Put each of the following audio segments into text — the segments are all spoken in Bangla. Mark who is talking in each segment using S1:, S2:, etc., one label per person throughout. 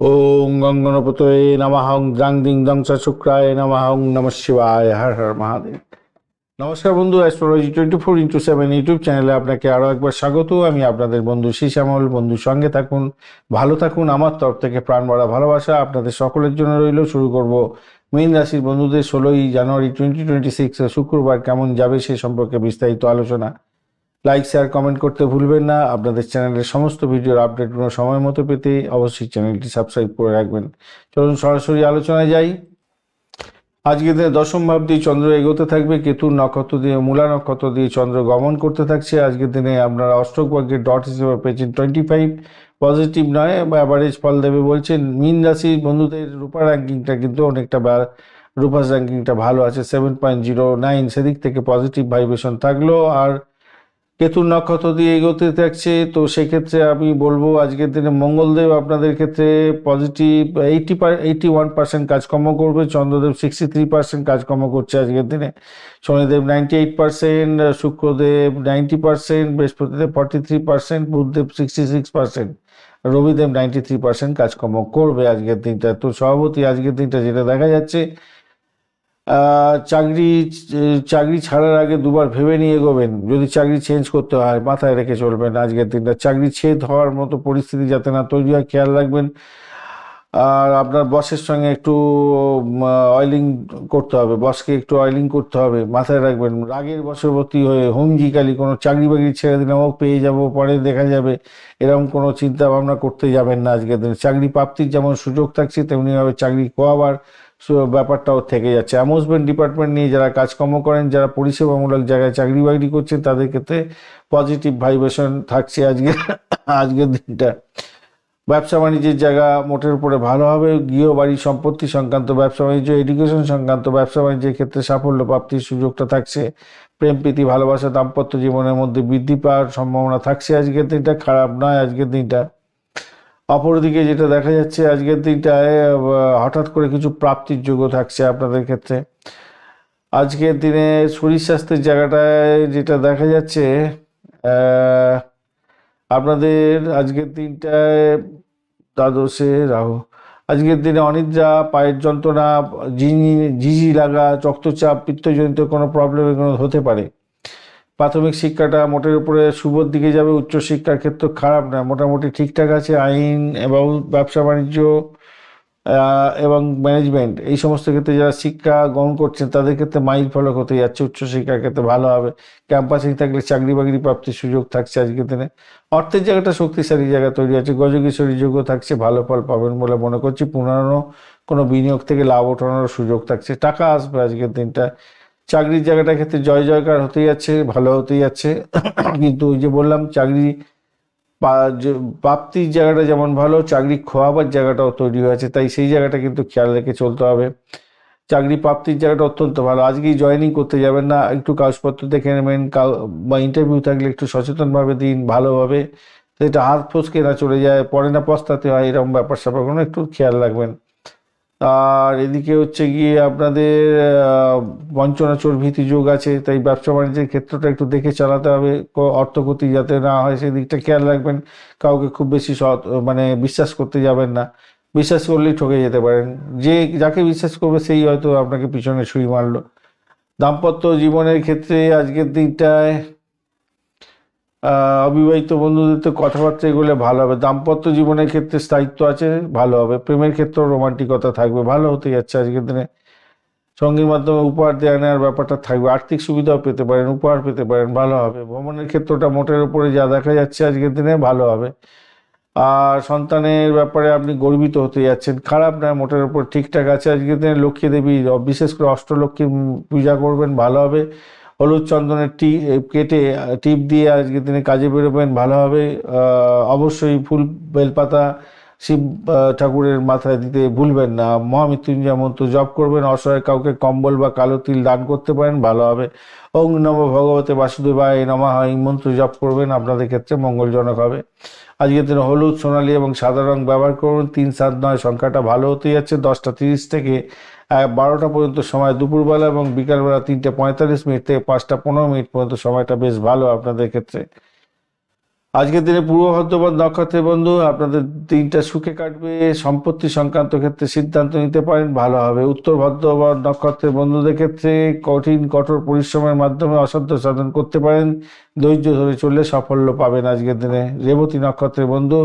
S1: ওং গঙ্গনপতয়ে নমঃ দ্রাং দিং দং চ শুক্রায় নমঃ নম শিবায়, হর হর মহাদেব। নমস্কার বন্ধু astrology twenty four into seven YouTube চ্যানেলে আপনাকে আরও একবার স্বাগত। আমি আপনাদের বন্ধু শ্যামল বন্ধুর সঙ্গে থাকুন, ভালো থাকুন। আমার তরফ থেকে প্রাণ ভরা ভালোবাসা আপনাদের সকলের জন্য রইল। শুরু করব মীন রাশির বন্ধুদের ষোলোই জানুয়ারি টোয়েন্টি টোয়েন্টি সিক্স শুক্রবার কেমন যাবে সে সম্পর্কে বিস্তারিত আলোচনা। লাইক শেয়ার কমেন্ট করতে ভুলবেন না। আপনাদের চ্যানেলের সমস্ত ভিডিওর আপডেটগুলো সময় মতো পেতে অবশ্যই চ্যানেলটি সাবস্ক্রাইব করে রাখবেন। চলুন সরাসরি আলোচনায় যাই। আজকে দিনে দশম ভাব দিয়ে চন্দ্র এগোতে থাকবে। কেতুর নক্ষত্র দিয়ে, মূলা নক্ষত্র দিয়ে চন্দ্র গমন করতে থাকছে। আজকের দিনে আপনারা অষ্টক ভাগ্যের ডট হিসেবে পেয়েছেন টোয়েন্টি ফাইভ পজিটিভ নয়, বা অ্যাভারেজ ফল দেবে বলছেন। মিন রাশির বন্ধুদের রূপা র্যাঙ্কিংটা কিন্তু অনেকটা রূপাস র্যাঙ্কিংটা ভালো আছে। সেভেন পয়েন্ট জিরো নাইন সেদিক থেকে পজিটিভ ভাইব্রেশন থাকল। আর কেতুর নক্ষত্র দিয়ে এগোতে থাকছে তো সেক্ষেত্রে আমি বলব আজকের দিনে মঙ্গলদেব আপনাদের ক্ষেত্রে positive eighty eighty one percent কাজকর্ম করবে, চন্দ্রদেব সিক্সটি থ্রি পার্সেন্ট কাজকর্ম করছে আজকের দিনে। Shanidev ninety eight percent Shukradev ninety percent Brihaspatidev forty three percent Budhdev sixty six percent Rabidev ninety three percent কাজকর্ম করবে আজকের দিনটা। তো সভাপতি আজকের দিনটা যেটা দেখা যাচ্ছে চাকরি চাকরি ছাড়ার আগে দুবার ভেবে নিয়ে এগোবেন। যদি চাকরি চেঞ্জ করতে হয়, মাথায় রেখে চলবেন। আজকের দিনটা চাকরি ছেদ হওয়ার মতো পরিস্থিতি যাতে না তৈরি হয়, খেয়াল রাখবেন। আর আপনার বসের সঙ্গে একটু অয়েলিং করতে হবে। বসকে একটু অয়েলিং করতে হবে। মাথায় রাখবেন, রাগের বশবর্তী হয়ে হুমজিকালি কোনো চাকরি বাকরি ছেড়ে দিলাম ও পেয়ে যাব, পরে দেখা যাবে। এরকম কোনো চিন্তা ভাবনা করতে যাবেন না আজকের দিনে। চাকরি প্রাপ্তির যেমন সুযোগ থাকছে তেমনিভাবে চাকরি খোয়াবার ব্যাপারটাও থেকে যাচ্ছে। অ্যামুজমেন্ট ডিপার্টমেন্ট নিয়ে যারা কাজকর্ম করেন, যারা পরিষেবামূলক জায়গায় চাকরি বাকরি করছেন, তাদের ক্ষেত্রে পজিটিভ ভাইব্রেশন থাকছে আজকে আজকের দিনটা। ব্যবসা বাণিজ্যের জায়গা মোটের উপরে ভালো হবে, গৃহ বাড়ি সম্পত্তি সংক্রান্ত ব্যবসা বাণিজ্য এডুকেশন সংক্রান্ত ব্যবসা বাণিজ্যের ক্ষেত্রে সাফল্য প্রাপ্তির সুযোগটা থাকছে। প্রেম, প্রীতি, ভালোবাসা, দাম্পত্য জীবনের মধ্যে বৃদ্ধি পাওয়ার সম্ভাবনা থাকছে আজকের দিনটা, খারাপ নয় আজকের দিনটা। অপরদিকে যেটা দেখা যাচ্ছে আজকের দিনটায় হঠাৎ করে কিছু প্রাপ্তির যোগ্য থাকছে আপনাদের ক্ষেত্রে। আজকের দিনে শরীর স্বাস্থ্যের জায়গাটায় যেটা দেখা যাচ্ছে আপনাদের আজকের দিনটায় দ্বাদশে রাহু। আজকের দিনে অনিদ্রা, পায়ের যন্ত্রণা ঝিঝি লাগা চক্তচাপ পিত্তজনিত কোনো প্রবলেম এগুলো হতে পারে। প্রাথমিক শিক্ষাটা মোটের উপরে শুভর দিকে যাবে উচ্চশিক্ষার শিক্ষার ক্ষেত্রে খারাপ না, মোটামুটি ঠিকঠাক আছে, আইন এবং ব্যবসা বাণিজ্য এবং ম্যানেজমেন্ট এই সমস্ত ক্ষেত্রে যারা শিক্ষা গ্রহণ করছেন, তাদের ক্ষেত্রে মাইল ফলক হতে যাচ্ছে উচ্চশিক্ষার ক্ষেত্রে ভালো হবে। ক্যাম্পাসিং থাকলে চাকরি বাকরি প্রাপ্তির সুযোগ থাকছে আজকের দিনে। অর্থের জায়গাটা শক্তিশালী জায়গা তৈরি আছে গজকিশোরী যোগ্য থাকছে, ভালো ফল পাবেন বলে মনে করছি। পুনরানো কোনো বিনিয়োগ থেকে লাভ ওঠানোর সুযোগ থাকছে। টাকা আসবে আজকের দিনটা। চাকরির জায়গাটার ক্ষেত্রে জয় জয়কার হতে যাচ্ছে, ভালো হতেই যাচ্ছে। কিন্তু ওই যে বললাম, চাকরি প্রাপ্তির জায়গাটা যেমন ভালো, চাকরি খোয়াবার জায়গাটাও তৈরি হয়েছে, তাই সেই জায়গাটা কিন্তু খেয়াল রেখে চলতে হবে। চাকরি প্রাপ্তির জায়গাটা অত্যন্ত ভালো। আজকেই জয়েনিং করতে যাবেন না, একটু কাগজপত্র দেখে নেবেন, কাল বা ইন্টারভিউ থাকলে একটু সচেতনভাবে দিন, ভালোভাবে সেটা হাত ফসকে না চলে যায় পরে না পস্তাতে হয়, এরকম ব্যাপার স্যাপারগুলো একটু খেয়াল রাখবেন। আর এদিকে হচ্ছে গিয়ে আপনাদের বঞ্চনাচোর ভীতি যোগ আছে, তাই ব্যবসা বাণিজ্যের ক্ষেত্রটা একটু দেখে চালাতে হবে অর্থগতি যাতে না হয় সেই দিকটা খেয়াল রাখবেন, কাউকে খুব বেশি সৎ মানে বিশ্বাস করতে যাবেন না, বিশ্বাস করলেই ঠকে যেতে পারেন, যে যাকে বিশ্বাস করবে সেই হয়তো আপনাকে পিছনে ছুরি মারলো। দাম্পত্য জীবনের ক্ষেত্রে আজকের দিনটায় অবিবাহিত বন্ধুদের তো কথাবার্তা এগুলো ভালো হবে। দাম্পত্য জীবনের ক্ষেত্রে স্থায়িত্ব আছে, ভালো হবে। প্রেমের ক্ষেত্রেও রোমান্টিকতা থাকবে, ভালো হতে যাচ্ছে আজকের দিনে। সঙ্গীর মাধ্যমে উপহার দেওয়া নেওয়ার ব্যাপারটা থাকবে। আর্থিক সুবিধাও পেতে পারেন, উপহার পেতে পারেন, ভালো হবে। ভ্রমণের ক্ষেত্রটা মোটের উপরে যা দেখা যাচ্ছে আজকের দিনে, ভালো হবে। আর সন্তানের ব্যাপারে আপনি গর্বিত হতে যাচ্ছেন। খারাপ নয় মোটের উপর ঠিকঠাক আছে আজকের দিনে। লক্ষ্মী দেবী, বিশেষ করে অষ্টলক্ষ্মী পূজা করবেন, ভালো হবে। হলুদ চন্দনের টি কেটে টিপ দিয়ে আজকের দিনে কাজে বেরোবেন, ভালোভাবে অবশ্যই ফুল বেলপাতা শিব ঠাকুরের মাথায় দিতে ভুলবেন না। মহামৃত্যুঞ্জয় মন্ত্র জপ করবেন, অসহায় কাউকে কম্বল বা কালো তিল দান করতে পারেন ভালো হবে ওং নম ভগবতে বাসুদেবায় নমা, এই মন্ত্র জপ করবেন, আপনাদের ক্ষেত্রে মঙ্গলজনক হবে। আজকের দিনে হলুদ, সোনালী এবং সাদা রং ব্যবহার করুন, তিন, সাত, নয়, সংখ্যাটা ভালো হতে যাচ্ছে, দশটা তিরিশ থেকে বারোটা পর্যন্ত সময় দুপুরবেলা এবং বিকালবেলা তিনটে পঁয়তাল্লিশ মিনিট থেকে পাঁচটা পনেরো মিনিট পর্যন্ত সময়টা বেশ ভালো আপনাদের ক্ষেত্রে। আজকের দিনে পূর্ব ভদ্রপদ নক্ষত্রের বন্ধু, আপনাদের দিনটা সুখে কাটবে, সম্পত্তি সংক্রান্ত ক্ষেত্রে সিদ্ধান্ত নিতে পারেন, ভালো হবে। উত্তর ভদ্রপদ নক্ষত্রের বন্ধুদের ক্ষেত্রে কঠিন, কঠোর পরিশ্রমের মাধ্যমে অসাধ্য সাধন করতে পারেন, ধৈর্য ধরে চললে সাফল্য পাবেন আজকের দিনে। রেবতী নক্ষত্রের বন্ধু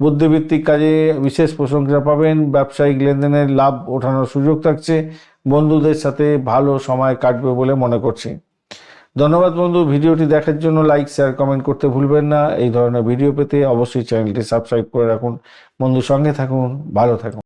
S1: বুদ্ধিভিত্তিক কাজে বিশেষ প্রশংসা পাবেন। ব্যবসায়িক লেনদেনের লাভ ওঠানোর সুযোগ থাকছে। বন্ধুদের সাথে ভালো সময় কাটবে বলে মনে করছি। ধন্যবাদ বন্ধু, ভিডিওটি দেখার জন্য লাইক, শেয়ার, কমেন্ট করতে ভুলবেন না। এই ধরনের ভিডিও পেতে অবশ্যই চ্যানেলটি সাবস্ক্রাইব করে রাখুন। বন্ধু সঙ্গে থাকুন, ভালো থাকুন।